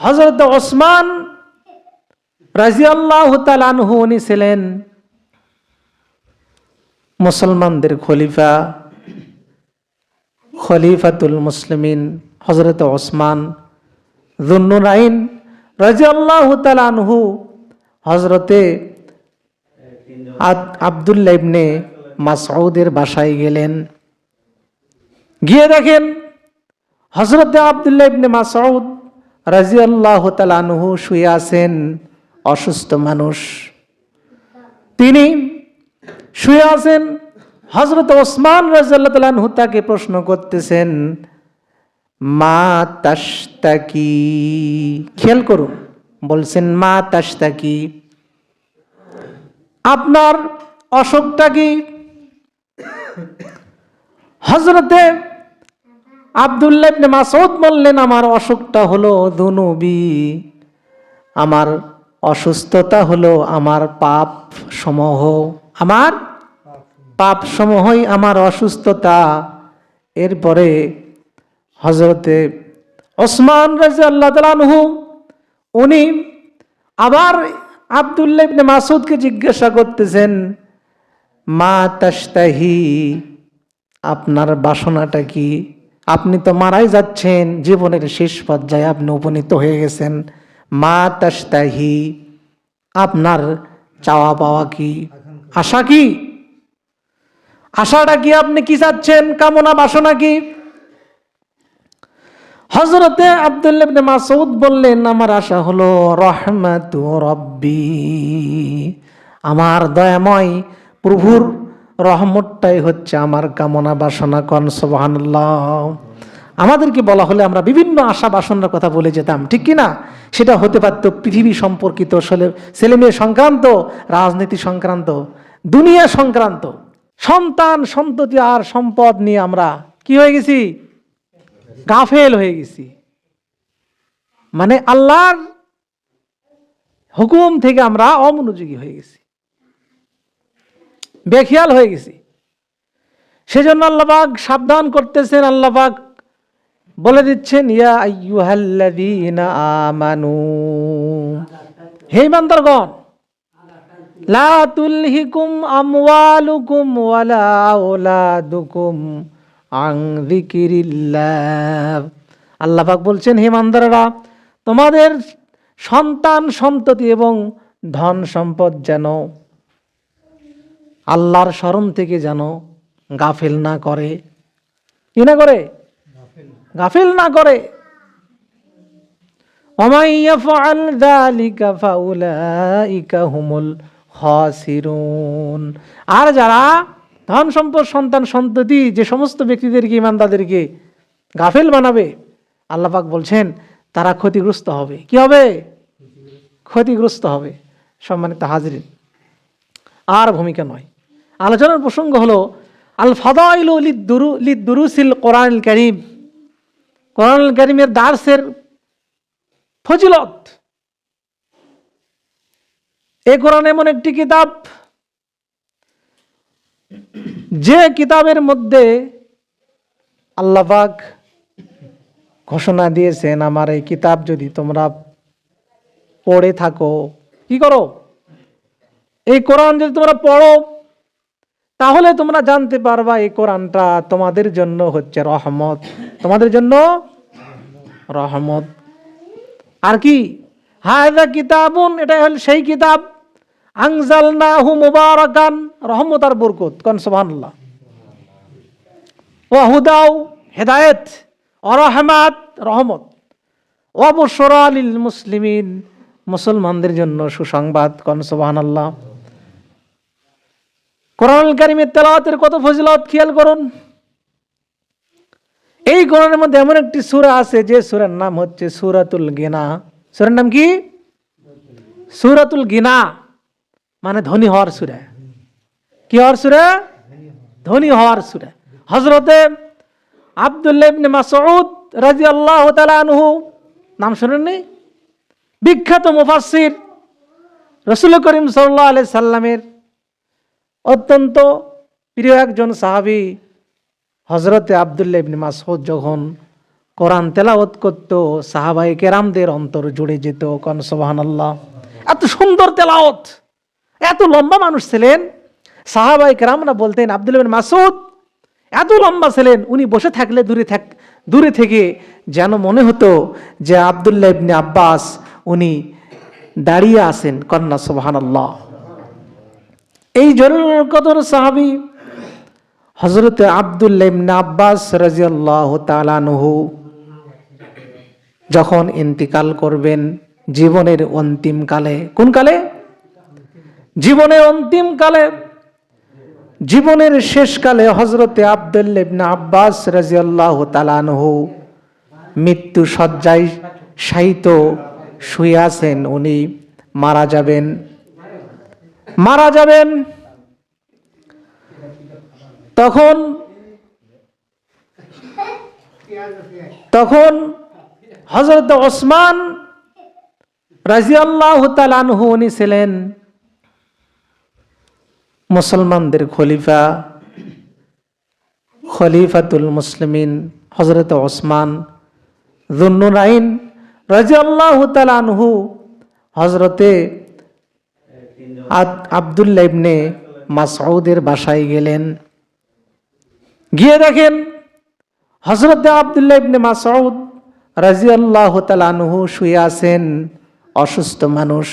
হজরত ওসমান রাজিয়াল্লাহ তালানহু উনি ছিলেন মুসলমানদের খলিফা, খলিফাতুল মুসলিমিন হজরত ওসমান জুন্নুরাইন রাজিয়াল্লাহ তালানহু হজরতে আবদুল্লাহ ইবনে মাসউদের বাসায় গেলেন। গিয়ে দেখেন হজরতে আবদুল্লাহ ইবনে মাসউদ রাজিয়াল্লাহ তালানহু শুয়ে আছেন অসুস্থ মানুষ। তিনি শুয়ে আছেন হজরত ওসমান রাজিয়াল্লাহ তালানহু তাকে প্রশ্ন করতেছেন, মা তাস্তাকি খেয়াল করুন, বলছেন, মা তাস্তাকি আপনার অসুখটা কি? হজরতে আবদুল্লাহ মাসউদ বললেন, আমার অসুখটা হলো দুনুবি। আমার অসুস্থতা হলো আমার পাপ সমূহ। আমার পাপ সমূহই আমার অসুস্থতা। এরপরে হজরতে ওসমান রাজি আল্লাহ তালানহু উনি আবার আবদুল্লাহ ইবনে মাসুদকে জিজ্ঞাসা করতেছেন, মা তাস্তাহি আপনার বাসনাটা কি? আপনি তো মারাই যাচ্ছেন, জীবনের শেষ পর্যায়ে আপনি উপনীত হয়ে গেছেন। মা তাস্তাহি আপনার চাওয়া পাওয়া কি? আশা কি? আশাটা কি আপনি কি চাচ্ছেন? কামনা বাসনা কি? হজরতে আবদুল্লাহ ইবনে মাসউদ বললেন, আমার আশা হলো রহমাতু রব্বি, আমার দয়াময় প্রভুর রহমতটাই হচ্ছে আমার কামনা বাসনা কন, সুবহানাল্লাহ। আমাদেরকে বলা হলে আমরা বিভিন্ন আশা বাসনার কথা বলে যেতাম, ঠিক কি না? সেটা হতে পারত পৃথিবী সম্পর্কিত, ছেলে, ছেলেমেয়ে সংক্রান্ত, রাজনীতি সংক্রান্ত, দুনিয়া সংক্রান্ত। সন্তান, সন্ততি আর সম্পদ নিয়ে আমরা কি হয়ে গেছি? গাফেল হয়ে গেছি। মানে আল্লাহর হুকুম থেকে আমরা অমনোযোগী হয়ে গেছি। বেখিয়াল হয়ে গেছি। সেজন্য আল্লাহবাক সাবধান করতেছেন আল্লাহবাক বলে দিচ্ছেন, ইয়া আমানু। হে ইমানদারগণ, লা ওয়ালা আওলাদুকুম আং যিকিরিল্লাহ। আল্লাহফাক বলছেন, হে তোমাদের সন্তান সন্ততি এবং ধন সম্পদ যেন আল্লাহর স্মরণ থেকে যেন গাফেল না করে। কি না করে? গাফেল না করে। আর যারা ধন সম্পদ, সন্তান সন্ততি, যে সমস্ত ব্যক্তিদেরকে ইমানদাদেরকে গাফেল বানাবে আল্লাপাক বলছেন, তারা ক্ষতিগ্রস্ত হবে। কি হবে? ক্ষতিগ্রস্ত হবে। সম্মানিত হাজরিন, আর ভূমিকা নয়। আলোচনার প্রসঙ্গ হলো আল ফাদাইল লিদ্দুরু, লিদ্দুরুসিল কোরআন করিম। কোরআন করিমের দার্সের ফজিলত। এই কোরআন এমন একটি কিতাব, যে কিতাবের মধ্যে আল্লাপাক ঘোষণা দিয়েছেন, আমার এই কিতাব যদি তোমরা পড়ে থাকো, কি করো? এই কোরআন যদি তোমরা পড়ো তাহলে তোমরা জানতে পারবা এই কোরআনটা তোমাদের জন্য হচ্ছে রহমত। তোমাদের জন্য রহমত। আর কি? হায়দা কিতাবুন এটা হল সেই কিতাব। মুবারাকান, রহমত আর বরকত, কন সুবহানাল্লাহ। হেদায়েত, অরহমাত, রহমত। অবসরা মুসলিমিন, মুসলমানদের জন্য সুসংবাদ, কন সুবহানাল্লাহ। কোরআন কারিমের তেলাওয়াতের কত ফজিলত, খেয়াল করুন। এই কোরআনের মধ্যে এমন একটি সূরা আছে, যে সূরার নাম হচ্ছে সূরাতুল গিনা। সূরার নাম কি? সূরাতুল গিনা মানে ধনী হওয়ার সূরা। কি হওয়ার সূরা? ধনী হওয়ার সূরা। হযরতে আব্দুল্লাহ ইবনে রাদিয়াল্লাহু তাআলা আনহু, নাম শুনেননি? বিখ্যাত মুফাসসির, রসুল করিম সাল্লাল্লাহু আলাইহি সাল্লামের অত্যন্ত প্রিয় একজন সাহাবি হজরতে আবদুল্লাহ ইবনে মাসউদ যখন কোরআন তেলাওয়াত করত সাহাবাই কেরামদের অন্তর জুড়ে যেত, কন সোবাহান আল্লাহ এত সুন্দর তেলাওত এত লম্বা মানুষ ছিলেন। সাহাবাই কেরামরা বলতেন আব্দুল ইবিন মাসুদ এত লম্বা ছিলেন, উনি বসে থাকলে দূরে থাক, দূরে থেকে যেন মনে হতো যে আবদুল্লাহ ইবনে আব্বাস, উনি দাঁড়িয়ে আছেন, কন্যা সোবাহান আল্লাহ এই জরুর কদর সাহাবি। হজরত আবদুল্লাহ ইবনে আব্বাস রাজিয়াল্লাহ তালানহু যখন ইন্তিকাল করবেন জীবনের অন্তিম কালে, কোন কালে? জীবনের অন্তিম কালে। জীবনের শেষকালে হজরতে আবদুল্লাহ ইবনে আব্বাস রাজিয়াল্লাহ তালানহু মৃত্যু শয্যায় শায়িত শুয়ে আছেন, উনি মারা যাবেন। মারা যাবেন। তখন তখন হজরত ওসমান রাজিয়াল্লাহ তালানহু উনি ছিলেন মুসলমানদের খলিফা, খলিফাতুল মুসলিমিন হজরত ওসমান জুন্নুরাইন রাজিয়াল্লাহ তালানহু হজরতে আবদুল্লাহ ইবনে মাসউদের বাসায় গেলেন। গিয়ে দেখেন হজরত আবদুল্লাহ ইবনে মাসউদ রাজিয়াল্লাহ তালানহু শুয়ে আছেন, অসুস্থ মানুষ।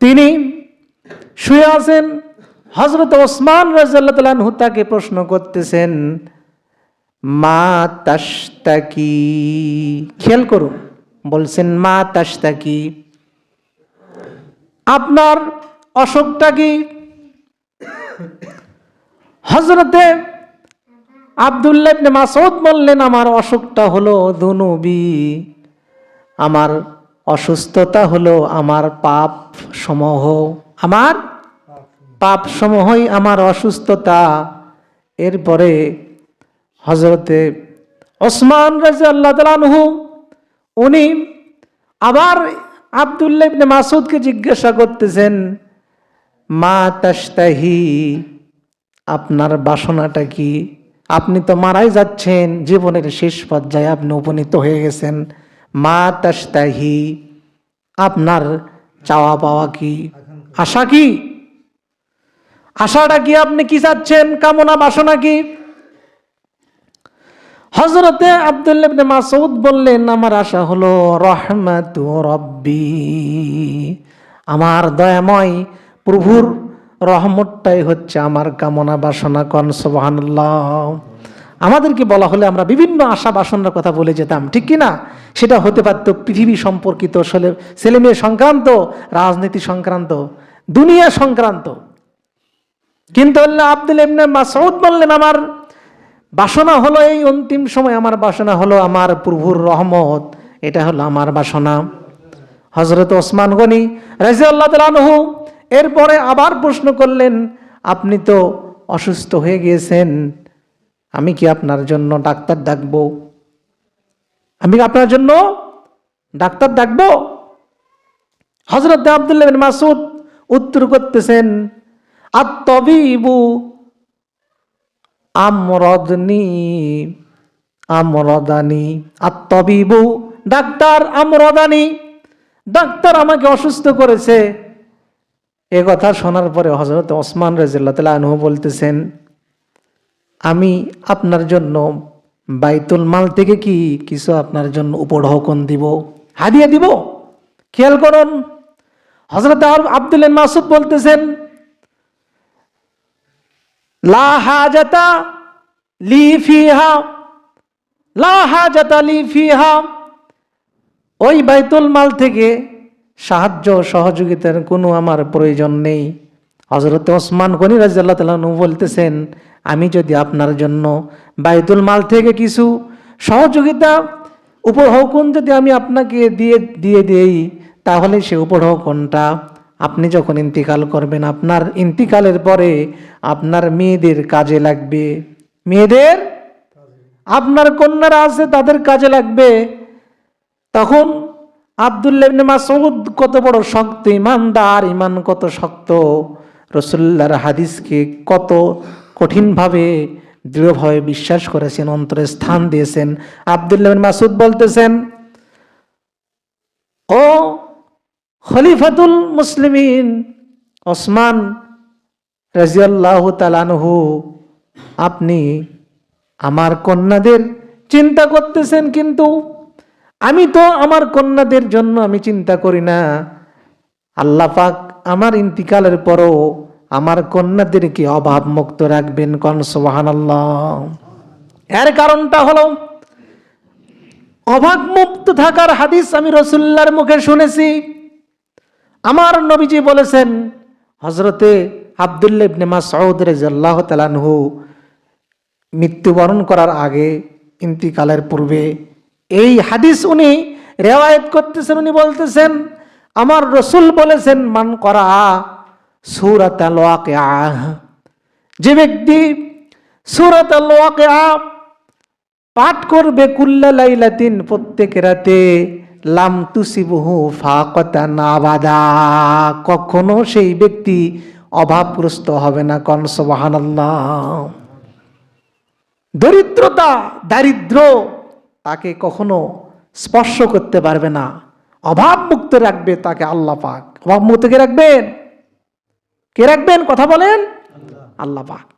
তিনি শুয়ে আছেন হজরত ওসমান রাজিয়াল্লাহ তালানহু তাকে প্রশ্ন করতেছেন, মা তাস্তাকি খেয়াল করুন, বলছেন, মা তাস্তাকি আপনার অসুখটা কি? হজরতে আবদুল্লাহ ইবনে মাসউদ বললেন, আমার অসুখটা হলো দুনুবি, আমার অসুস্থতা হলো আমার পাপ সমূহ, আমার পাপ সমূহই আমার অসুস্থতা। এরপরে হজরতে ওসমান রাজি আল্লাহ তালানহু উনি আবার আবদুল্লাহ ইবনে মাসুদকে জিজ্ঞাসা করতেছেন, মা তাস্তাহি আপনার বাসনাটা কি? আপনি তো মারাই যাচ্ছেন, জীবনের শেষ পর্যায়ে আপনি উপনীত হয়ে গেছেন। মা তাস্তাহি আপনার চাওয়া পাওয়া কি? আশা কি? আশাটা কি আপনি কি চাচ্ছেন? কামনা বাসনা কি? হজরতে আবদুল্লাহ ইবনে মাসউদ বললেন, আমার আশা হলো রহমাতু রব্বি, আমার দয়াময় প্রভুর রহমতটাই হচ্ছে আমার কামনা বাসনা কন, সুবহানাল্লাহ। আমাদেরকে বলা হলে আমরা বিভিন্ন আশা বাসনার কথা বলে যেতাম, ঠিক কি না? সেটা হতে পারত পৃথিবী সম্পর্কিত ছেলে মেয়ে সংক্রান্ত, রাজনীতি সংক্রান্ত, দুনিয়া সংক্রান্ত। কিন্তু আল্লাহ আব্দুল ইবনে মাসউদ বললেন, আমার বাসনা হলো এই অন্তিম সময়, আমার বাসনা হলো আমার প্রভুর রহমত। এটা হলো আমার বাসনা। হজরত ওসমান গনি রাজি আল্লাহ তালহু এরপরে আবার প্রশ্ন করলেন, আপনি তো অসুস্থ হয়ে গিয়েছেন, আমি কি আপনার জন্য ডাক্তার ডাকবো? আমি আপনার জন্য ডাক্তার ডাকবো? হজরত আবদুল্লাহ মাসুদ উত্তর করতেছেন আত্মবিবু আমরদনি, আমরদানি। আত্মবিবু, ডাক্তার আমরদানি। ডাক্তার আমাকে অসুস্থ করেছে। এ কথা শোনার পরে হজরত ওসমান রাজিল্লা আনহু বলতেছেন, আমি আপনার জন্য বাইতুল মাল থেকে কি কিছু আপনার জন্য উপঢৌকন দিব? হাদিয়া দিব? খেয়াল করুন। হজরত আব্দুল মাসুদ বলতেছেন লা হাজাতা লি ফিহা, লা হাজাতা ওই বাইতুল মাল থেকে সাহায্য সহযোগিতার কোনো আমার প্রয়োজন নেই। হজরত ওসমান গনি রাজিয়াল্লাহ তালু বলতেছেন, আমি যদি আপনার জন্য বাইতুল মাল থেকে কিছু সহযোগিতা উপঢৌকন যদি আমি আপনাকে দিয়ে দিয়ে দিই, তাহলে সে উপঢৌকনটা আপনি যখন ইন্তিকাল করবেন, আপনার ইন্তিকালের পরে আপনার মেয়েদের কাজে লাগবে। মেয়েদের? আপনার কন্যারা আছে, তাদের কাজে লাগবে। তখন আবদুল্লাহ ইবনে মাসউদ কত বড় শক্ত, ইমানদার, ইমান কত শক্ত। রসুল্লাহর হাদিসকে কত কঠিনভাবে দৃঢ়ভাবে বিশ্বাস করেছেন অন্তরে স্থান দিয়েছেন। আবদুল্লাহ বিন মাসুদ বলতেছেন, ও খলিফাতুল মুসলিমিন, ওসমান রাজিয়াল্লাহ তালানহু আপনি আমার কন্যাদের চিন্তা করতেছেন কিন্তু আমি তো আমার কন্যাদের জন্য আমি চিন্তা করি না। আল্লাহ পাক আমার ইন্তিকালের পরও আমার কন্যাদেরকে অভাব মুক্ত রাখবেন কন সুবহানাল্লাহ। এর কারণটা হলো অভাব মুক্ত থাকার হাদিস আমি রসুল্লার মুখে শুনেছি। আমার নবীজি বলেছেন হজরতে আবদুল্লাহ ইবনে মাসউদ রাদিয়াল্লাহু তাআলাহু মৃত্যুবরণ করার আগে ইন্তিকালের পূর্বে এই হাদিস উনি রেওয়ায়ত করতেছেন, উনি বলতেছেন, আমার রসুল বলেছেন, মান করা সুরাত যে ব্যক্তি সুরাত পাঠ করবে, কুল্লা লাইলাতিন, প্রত্যেক রাতে, লাম তুসিবহু ফাকতা নাবাদা কখনো সেই ব্যক্তি অভাবগ্রস্ত হবে না কন, সুবহানাল্লাহ। দরিদ্রতা, দারিদ্র তাকে কখনো স্পর্শ করতে পারবে না। অভাব মুক্ত রাখবে তাকে আল্লাহ পাক। অভাব মুক্ত কে রাখবেন? কে রাখবেন? কথা বলেন? আল্লাহ পাক।